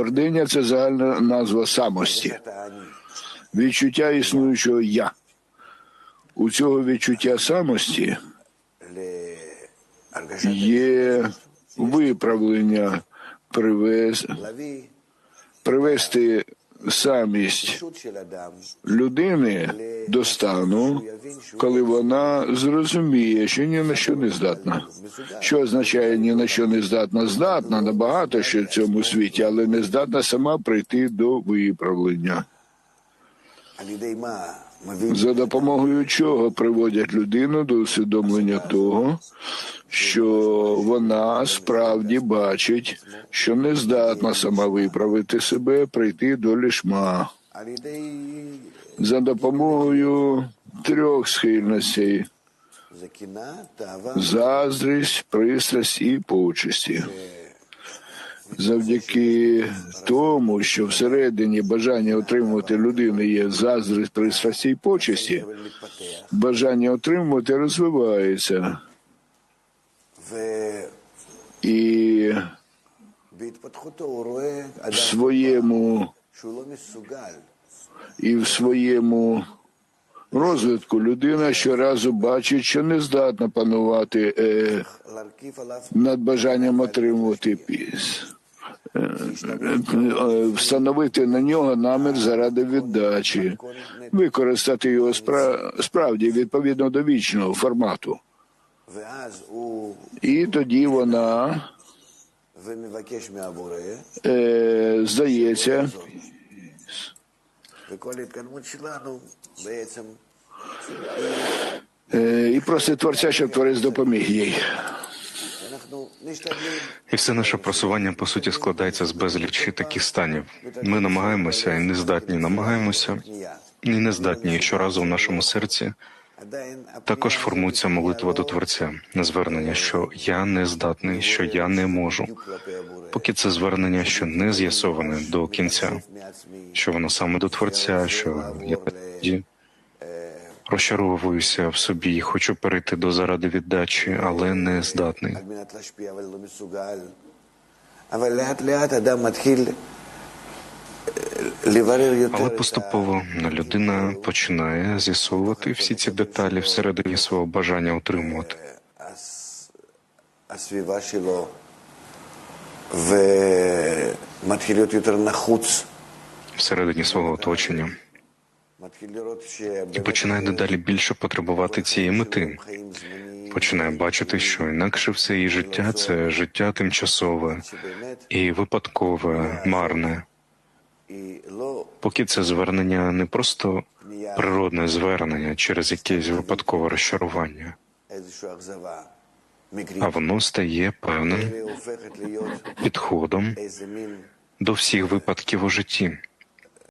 Гординя це загальна назва самості, відчуття існуючого я. У цього відчуття самості є виправлення привез, привести самість людини до стану, коли вона зрозуміє, що ні на що не здатна. Що означає ні на що не здатна? Здатна набагато що в цьому світі, але не здатна сама прийти до виправлення. За допомогою чого приводять людину до усвідомлення того, що вона справді бачить, що не здатна сама виправити себе, прийти до лішма. За допомогою трьох схильностей заздрість, пристрасть і почесті. Завдяки тому, що всередині бажання отримувати людини є заздрість, пристрасть і почесті, бажання отримувати розвивається. І в своєму і в своєму розвитку людина щоразу бачить, що не здатна панувати е, над бажанням отримувати піс встановити на нього намір заради віддачі, використати його справді відповідно до вічного формату. І тоді вона е, здається, е, і просить творця, щоб творець допоміг їй. І все наше просування по суті складається з безлічі таких станів. Ми намагаємося і не здатні намагаємося і не здатні і щоразу в нашому серці. Також формується молитва до Творця на звернення, що я не здатний, що я не можу. Поки це звернення, що не з'ясоване до кінця, що воно саме до Творця, що я тоді розчаровуюся в собі, хочу перейти до заради віддачі, але не здатний. Але поступово людина починає з'ясовувати всі ці деталі всередині свого бажання отримувати. Всередині свого оточення і починає дедалі більше потребувати цієї мети. Починає бачити, що інакше все її життя це життя тимчасове і випадкове, марне. Поки це звернення не просто природне звернення через якесь випадкове розчарування, а воно стає певним підходом до всіх випадків у житті.